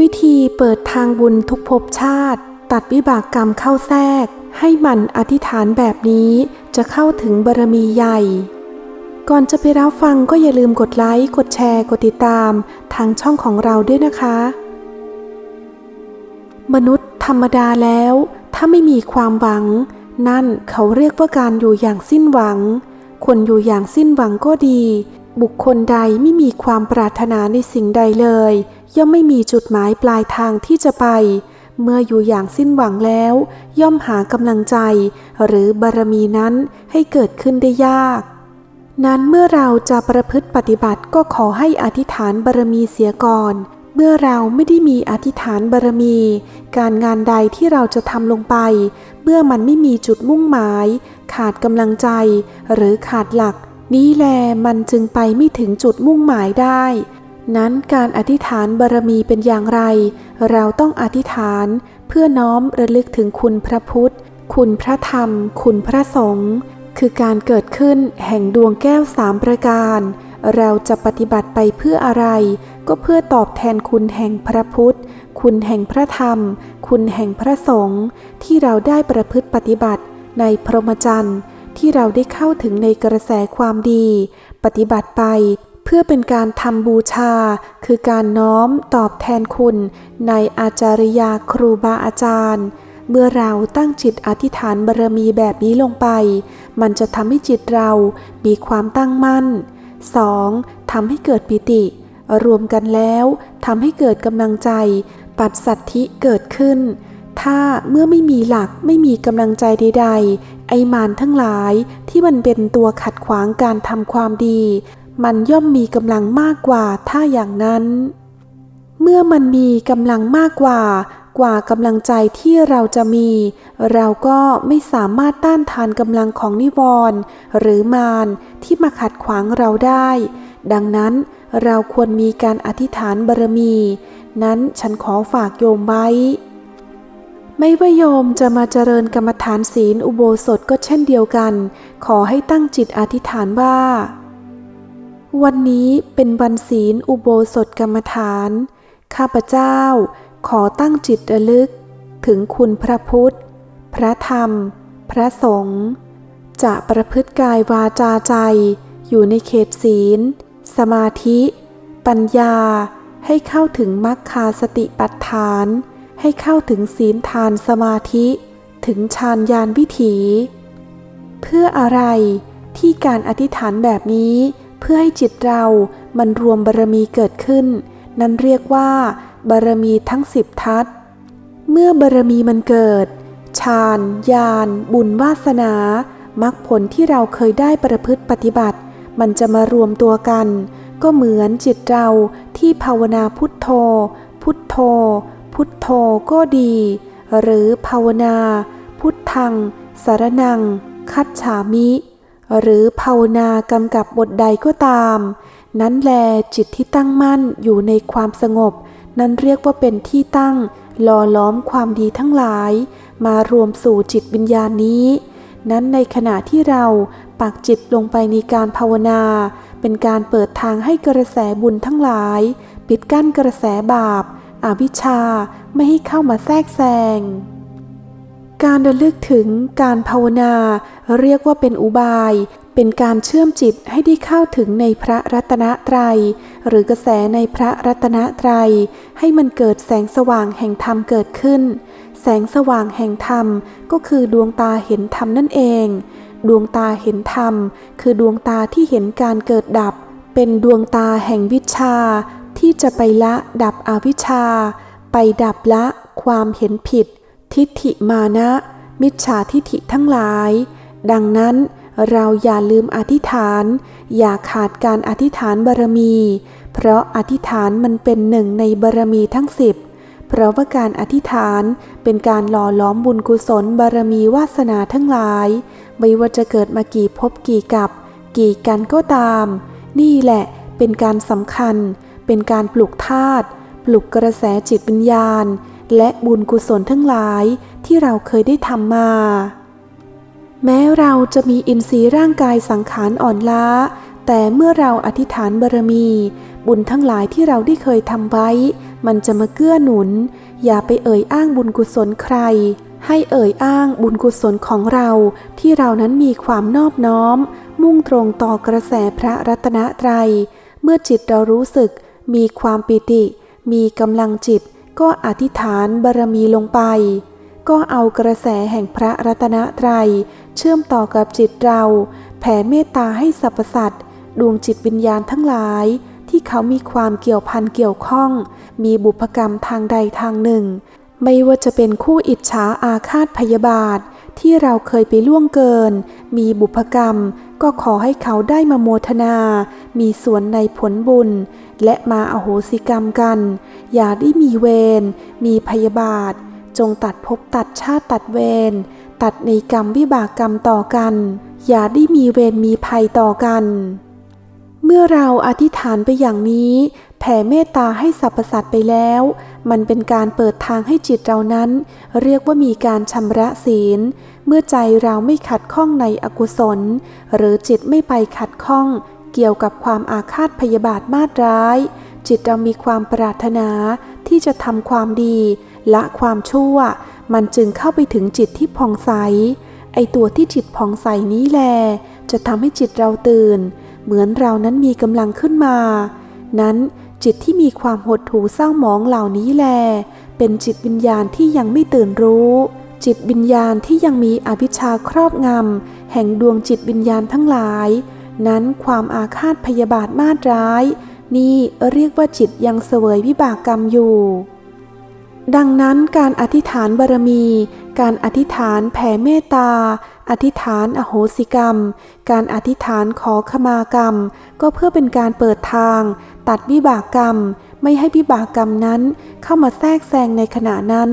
วิธีเปิดทางบุญทุกภพชาติ ตัดวิบากกรรมเข้าแทรก ให้มันอธิษฐานแบบนี้จะเข้าถึงบารมีใหญ่ ก่อนจะไปรับฟังก็อย่าลืมกดไลค์กดแชร์กดติดตาม ทางช่องของเราด้วยนะคะ มนุษย์ธรรมดาแล้ว ถ้าไม่มีความหวัง นั่นเขาเรียกว่าการอยู่อย่างสิ้นหวัง คนอยู่อย่างสิ้นหวังก็ดี บุคคลใดไม่มีความปรารถนาในสิ่งใดเลย ย่อมไม่มีจุดหมายปลายทางที่จะไป เมื่ออยู่อย่างสิ้นหวังแล้ว ย่อมหากำลังใจ หรือบารมีนั้นให้เกิดขึ้นได้ยาก นั้นเมื่อเราจะประพฤติปฏิบัติก็ขอให้อธิษฐานบารมีเสียก่อน เมื่อเราไม่ได้มีอธิษฐานบารมี การงานใดที่เราจะทำลงไป เมื่อมันไม่มีจุดมุ่งหมาย ขาดกำลังใจ หรือขาดหลักนี้แลมันจึงไปไม่ถึงจุดมุ่งหมายได้ นั้นการอธิษฐานบารมีเป็นอย่างไร เราต้องอธิษฐานเพื่อน้อมระลึกถึงคุณพระพุทธ คุณพระธรรม คุณพระสงฆ์คือการเกิดขึ้นแห่งดวงแก้วสามประการ เราจะปฏิบัติไปเพื่ออะไร ก็เพื่อตอบแทนคุณแห่งพระพุทธ คุณแห่งพระธรรม คุณแห่งพระสงฆ์ที่เราได้ประพฤติปฏิบัติในพรหมจรรย์ที่เราได้เข้าถึงในกระแสความดี ปฏิบัติไป เพื่อเป็นการทำบูชา คือการน้อมตอบแทนคุณในอาจาริยาครูบาอาจารย์ เมื่อเราตั้งจิตอธิษฐานบารมีแบบนี้ลงไป มันจะทำให้จิตเรามีความตั้งมั่น 2. ทำให้เกิดปิติ รวมกันแล้วทำให้เกิดกำลังใจ ปัดสัตธิเกิดขึ้น ถ้าเมื่อไม่มีหลักไม่มีกำลังใจใด ๆ ไอมานทั้งหลายที่มันเป็นตัวขัดขวางการทำความดี มันย่อมมีกำลังมากกว่าถ้าอย่างนั้น เมื่อมันมีกำลังมากกว่ากว่ากำลังใจที่เราจะมี เราก็ไม่สามารถต้านทานกำลังของนิวรณ์หรือมารที่มาขัดขวางเราได้ ดังนั้นเราควรมีการอธิษฐานบารมี นั้นฉันขอฝากโยมไว้ ไม่ว่าโยมจะมาเจริญกรรมฐานศีลอุโบสถก็เช่นเดียวกัน ขอให้ตั้งจิตอธิษฐานว่า วันนี้เป็นวันศีลอุโบสถกรรมฐาน ข้าพเจ้าขอตั้งจิตระลึก ถึงคุณพระพุทธ พระธรรม พระสงฆ์จะประพฤติกายวาจาใจอยู่ในเขตศีล สมาธิ ปัญญา ให้เข้าถึงมรรคาสติปัฏฐาน ให้เข้าถึงศีลทานสมาธิ ถึงฌานญาณวิถี เพื่ออะไรที่การอธิษฐานแบบนี้ พื่อให้จิตเรามันรวมบารมีเกิดขึ้น นั่นเรียกว่า บารมีทั้งสิบทัศ เมื่อบารมีมันเกิดฌานญาณบุญวาสนามรรคผลที่เราเคยได้ประพฤติปฏิบัติ มันจะมารวมตัวกัน ก็เหมือนจิตเราที่ภาวนาพุทโธ พุทโธ พุทโธก็ดี หรือภาวนา พุทธังสารนัง คัจฉามิ หรือภาวนากำกับบทใดก็ตาม นั้นแลจิตที่ตั้งมั่นอยู่ในความสงบ นั้นเรียกว่าเป็นที่ตั้งหล่อล้อมความดีทั้งหลาย มารวมสู่จิตวิญญาณนี้ นั้นในขณะที่เราปักจิตลงไปในการภาวนา เป็นการเปิดทางให้กระแสบุญทั้งหลาย ปิดกั้นกระแสบาปอาวิชชาไม่ให้เข้ามาแทรกแซง การระลึกถึงการภาวนาเรียกว่าเป็นอุบาย เป็นการเชื่อมจิตให้ได้เข้าถึงในพระรัตนตรัย หรือกระแสในพระรัตนตรัย ให้มันเกิดแสงสว่างแห่งธรรมเกิดขึ้น แสงสว่างแห่งธรรมก็คือดวงตาเห็นธรรมนั่นเอง ดวงตาเห็นธรรม คือดวงตาที่เห็นการเกิดดับ เป็นดวงตาแห่งวิชา ที่จะไปละดับอวิชชา ไปดับละความเห็นผิด ทิฏฐิมานะ มิจฉาทิฏฐิทั้งหลาย ดังนั้นเราอย่าลืมอธิษฐาน อย่าขาดการอธิษฐานบารมี เพราะอธิษฐานมันเป็นหนึ่งในบารมีทั้งสิบเพราะว่าการอธิษฐานเป็นการหล่อล้อมบุญกุศลบารมีวาสนาทั้งหลาย ไม่ว่าจะเกิดมากี่ภพกี่กับ กี่กันก็ตาม นี่แหละเป็นการสำคัญ เป็นการปลุกธาตุปลุกกระแสจิตวิญญาณ และบุญกุศลทั้งหลายที่เราเคยได้ทำมา แม้เราจะมีอินทรีย์ร่างกายสังขารอ่อนล้า แต่เมื่อเราอธิษฐานบารมี บุญทั้งหลายที่เราได้เคยทำไว้ มันจะมาเกื้อหนุน อย่าไปเอ่ยอ้างบุญกุศลใคร ให้เอ่ยอ้างบุญกุศลของเราที่เรานั้นมีความนอบน้อม มุ่งตรงต่อกระแสพระรัตนตรัย เมื่อจิตเรารู้สึก มีความปิติ มีกำลังจิต ก็อธิษฐานบารมีลงไป ก็เอากระแสแห่งพระรัตนตรัย เชื่อมต่อกับจิตเรา แผ่เมตตาให้สรรพสัตว์ดวงจิตวิญญาณทั้งหลาย ที่เขามีความเกี่ยวพันเกี่ยวข้อง มีบุพกรรมทางใดทางหนึ่ง ไม่ว่าจะเป็นคู่อิจฉาอาฆาตพยาบาท ที่เราเคยไปล่วงเกิน มีบุพกรรม ก็ขอให้เขาได้มาโมทนา มีส่วนในผลบุญ และมาอโหสิกรรมกัน อย่าได้มีเวร มีพยาบาท จงตัดภพตัดชาติตัดเวร ตัดในกรรมวิบากกรรมต่อกัน อย่าได้มีเวรมีภัยต่อกัน เมื่อเราอธิษฐานไปอย่างนี้ แผ่เมตตาให้สรรพสัตว์ไปแล้ว มันเป็นการเปิดทางให้จิตเรานั้น เรียกว่ามีการชำระศีล เมื่อใจเราไม่ขัดข้องในอกุศล หรือจิตไม่ไปขัดข้องเกี่ยวกับความอาฆาตพยาบาทมาดร้าย จิตเรามีความปรารถนาที่จะทำความดี ละความชั่ว มันจึงเข้าไปถึงจิตที่ผ่องใส ไอตัวที่จิตผ่องใสนี้แล จะทำให้จิตเราตื่น เหมือนเรานั้นมีกำลังขึ้นมา นั้นจิตที่มีความหดหู่เศร้าหมองเหล่านี้แล เป็นจิตวิญญาณที่ยังไม่ตื่นรู้ จิตวิญญาณที่ยังมีอภิชาครอบงำแห่งดวงจิตวิญญาณทั้งหลาย นั้นความอาฆาตพยาบาทมาดร้าย นี่เรียกว่าจิตยังเสวยวิบากกรรมอยู่ ดังนั้นการอธิษฐานบารมี การอธิษฐานแผ่เมตตา อธิษฐานอโหสิกรรม การอธิษฐานขอขมากรรม ก็เพื่อเป็นการเปิดทาง ตัดวิบากกรรม ไม่ให้วิบากกรรมนั้นเข้ามาแทรกแซงในขณะนั้น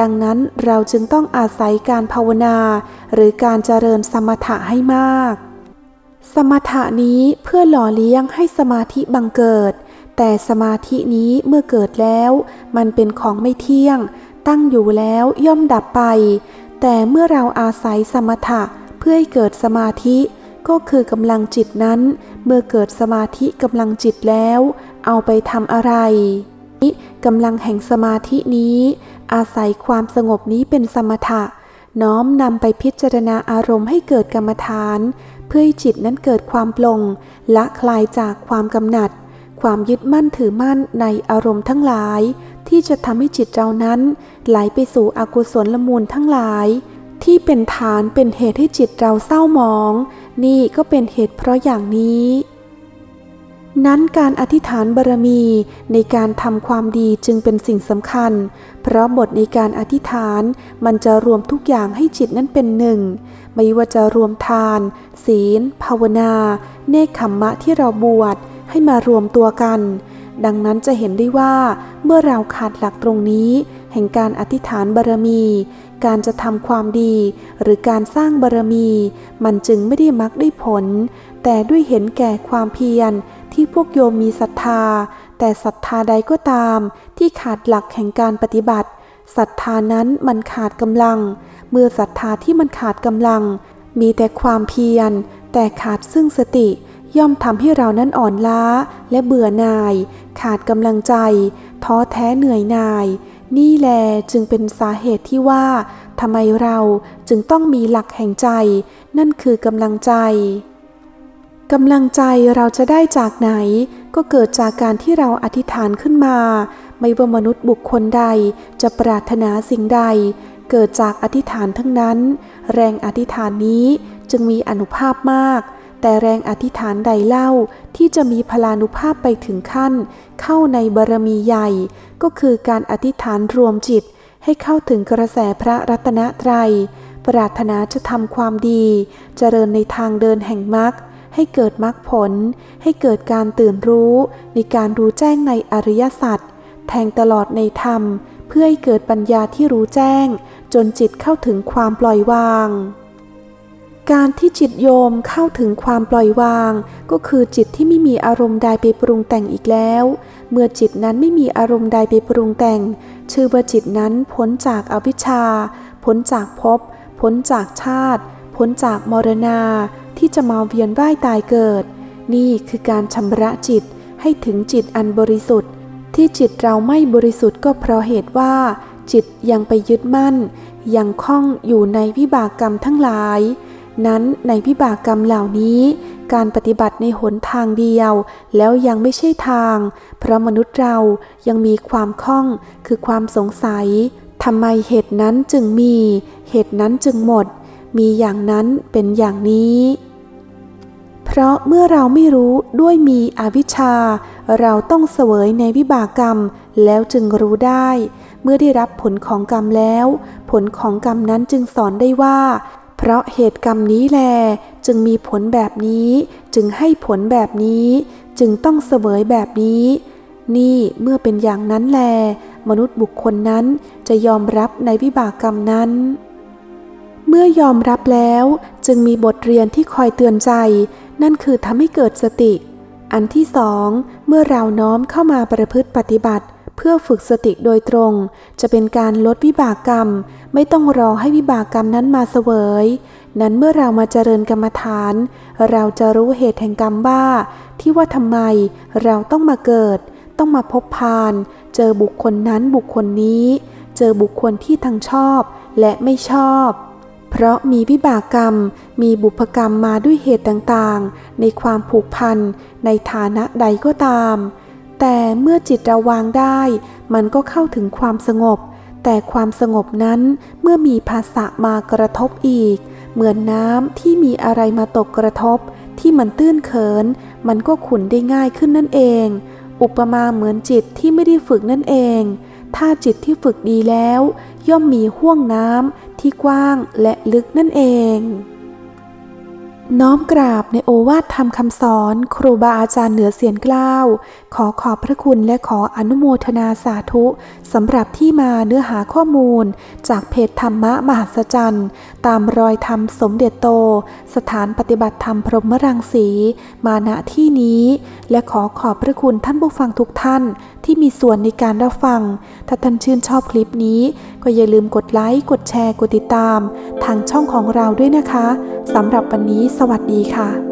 ดังนั้นเราจึงต้องอาศัยการภาวนา หรือการเจริญสมถะให้มาก สมถะนี้เพื่อหล่อเลี้ยงให้สมาธิบังเกิด แต่สมาธินี้เมื่อเกิดแล้ว มันเป็นของไม่เที่ยง ตั้งอยู่แล้วย่อมดับไป แต่เมื่อเราอาศัยสมถะเพื่อให้เกิดสมาธิ ก็คือกำลังจิตนั้น เมื่อเกิดสมาธิกำลังจิตแล้ว เอาไปทำอะไรกำลังแห่งสมาธินี้ อาศัยความสงบนี้เป็นสมถะ น้อมนำไปพิจารณาอารมณ์ให้เกิดกรรมฐาน เพื่อให้จิตนั้นเกิดความปลงและคลายจากความกำหนัด ความยึดมั่นถือมั่นในอารมณ์ทั้งหลาย ที่จะทำให้จิตเรานั้น ไหลไปสู่อกุศลละมูลทั้งหลาย ที่เป็นฐานเป็นเหตุให้จิตเราเศร้าหมอง นี่ก็เป็นเหตุเพราะอย่างนี้ นั้นการอธิษฐานบารมีในการทำความดีจึงเป็นสิ่งสำคัญ เพราะบทในการอธิษฐานมันจะรวมทุกอย่างให้จิตนั้นเป็นหนึ่งไม่ว่าจะรวมทาน ศีล ภาวนา เนคขมมะที่เราบวชให้มารวมตัวกัน ดังนั้นจะเห็นได้ว่าเมื่อเราขาดหลักตรงนี้ แห่งการอธิษฐานบารมี การจะทำความดี หรือการสร้างบารมี มันจึงไม่ได้มักได้ผล แต่ด้วยเห็นแก่ความเพียรที่พวกโยมมีศรัทธา แต่ศรัทธาใดก็ตาม ที่ขาดหลักแห่งการปฏิบัติศรัทธานั้นมันขาดกำลัง เมื่อศรัทธาที่มันขาดกำลัง มีแต่ความเพียร แต่ขาดซึ่งสติ ย่อมทำให้เรานั้นอ่อนล้าและเบื่อหน่าย ขาดกำลังใจ ท้อแท้เหนื่อยหน่าย นี่แลจึงเป็นสาเหตุที่ว่าทำไมเราจึงต้องมีหลักแห่งใจ นั่นคือกำลังใจกำลังใจเราจะได้จากไหน ก็เกิดจากการที่เราอธิษฐานขึ้นมา ไม่ว่ามนุษย์บุคคลใดจะปรารถนาสิ่งใด เกิดจากอธิษฐานทั้งนั้น แรงอธิษฐานนี้จึงมีอนุภาพมาก แต่แรงอธิษฐานใดเล่าที่จะมีพลานุภาพไปถึงขั้น เข้าในบารมีใหญ่ ก็คือการอธิษฐานรวมจิต ให้เข้าถึงกระแสพระรัตนตรัย ปรารถนาจะทำความดี เจริญในทางเดินแห่งมรรคให้เกิดมรรคผล ให้เกิดการตื่นรู้ในการรู้แจ้งในอริยสัจแทงตลอดในธรรม เพื่อให้เกิดปัญญาที่รู้แจ้ง จนจิตเข้าถึงความปล่อยวาง การที่จิตโยมเข้าถึงความปล่อยวาง ก็คือจิตที่ไม่มีอารมณ์ใดไปปรุงแต่งอีกแล้ว เมื่อจิตนั้นไม่มีอารมณ์ใดไปปรุงแต่ง ชื่อว่าจิตนั้นพ้นจากอวิชชา พ้นจากภพ พ้นจากชาติ พ้นจากมรณา ที่จะมาเวียนว่ายตายเกิด นี่คือการชำระจิตให้ถึงจิตอันบริสุทธิ์ ที่จิตเราไม่บริสุทธิ์ก็เพราะเหตุว่า จิตยังไปยึดมั่น ยังคล้องอยู่ในวิบากกรรมทั้งหลาย นั้นในวิบากกรรมเหล่านี้ การปฏิบัติในหนทางเดียว แล้วยังไม่ใช่ทาง เพราะมนุษย์เรายังมีความคล้องคือความสงสัยทำไมเหตุนั้นจึงมี เหตุนั้นจึงหมด มีอย่างนั้นเป็นอย่างนี้ เพราะเมื่อเราไม่รู้ด้วยมีอวิชชา เราต้องเสวยในวิบากกรรมแล้วจึงรู้ได้ เมื่อได้รับผลของกรรมแล้ว ผลของกรรมนั้นจึงสอนได้ว่า เพราะเหตุกรรมนี้แลจึงมีผลแบบนี้ จึงให้ผลแบบนี้ จึงต้องเสวยแบบนี้ นี่เมื่อเป็นอย่างนั้นแล มนุษย์บุคคลนั้นจะยอมรับในวิบากกรรมนั้น เมื่อยอมรับแล้วจึงมีบทเรียนที่คอยเตือนใจ นั่นคือทำให้เกิดสติ อันที่สองเมื่อเราน้อมเข้ามาประพฤติปฏิบัติ เพื่อฝึกสติโดยตรง จะเป็นการลดวิบากกรรม ไม่ต้องรอให้วิบากกรรมนั้นมาเสวย นั้นเมื่อเรามาเจริญกรรมฐาน เราจะรู้เหตุแห่งกรรมว่า ที่ว่าทำไมเราต้องมาเกิด ต้องมาพบพาน เจอบุคคลนั้นบุคคลนี้ เจอบุคคลที่ทั้งชอบและไม่ชอบ เพราะมีวิบากกรรม มีบุพกรรมมาด้วยเหตุต่างๆ ในความผูกพันในฐานะใดก็ตาม แต่เมื่อจิตเราวางได้ มันก็เข้าถึงความสงบ แต่ความสงบนั้นเมื่อมีภาษะมากระทบอีก เหมือนน้ำที่มีอะไรมาตกกระทบ ที่มันตื้นเขิน มันก็ขุนได้ง่ายขึ้นนั่นเอง อุปมาเหมือนจิตที่ไม่ได้ฝึกนั่นเอง ถ้าจิตที่ฝึกดีแล้ว ย่อมมีห่วงน้ำที่กว้างและลึกนั่นเอง น้อมกราบในโอวาทธรรมคำสอน ครูบาอาจารย์เหนือเสียนเกล้าขอขอบพระคุณและขออนุโมทนาสาธุสำหรับที่มาเนื้อหาข้อมูล จากเพจธรรมะมหัศจรรย์ ตามรอยธรรมสมเด็จโต สถานปฏิบัติธรรมพรหมรังสี มาณที่นี้ และขอขอบพระคุณท่านผู้ฟังทุกท่านที่มีส่วนในการรับฟัง ถ้าท่านชื่นชอบคลิปนี้ ก็อย่าลืมกดไลค์ กดแชร์ กดติดตาม ทางช่องของเราด้วยนะคะ สำหรับวันนี้สวัสดีค่ะ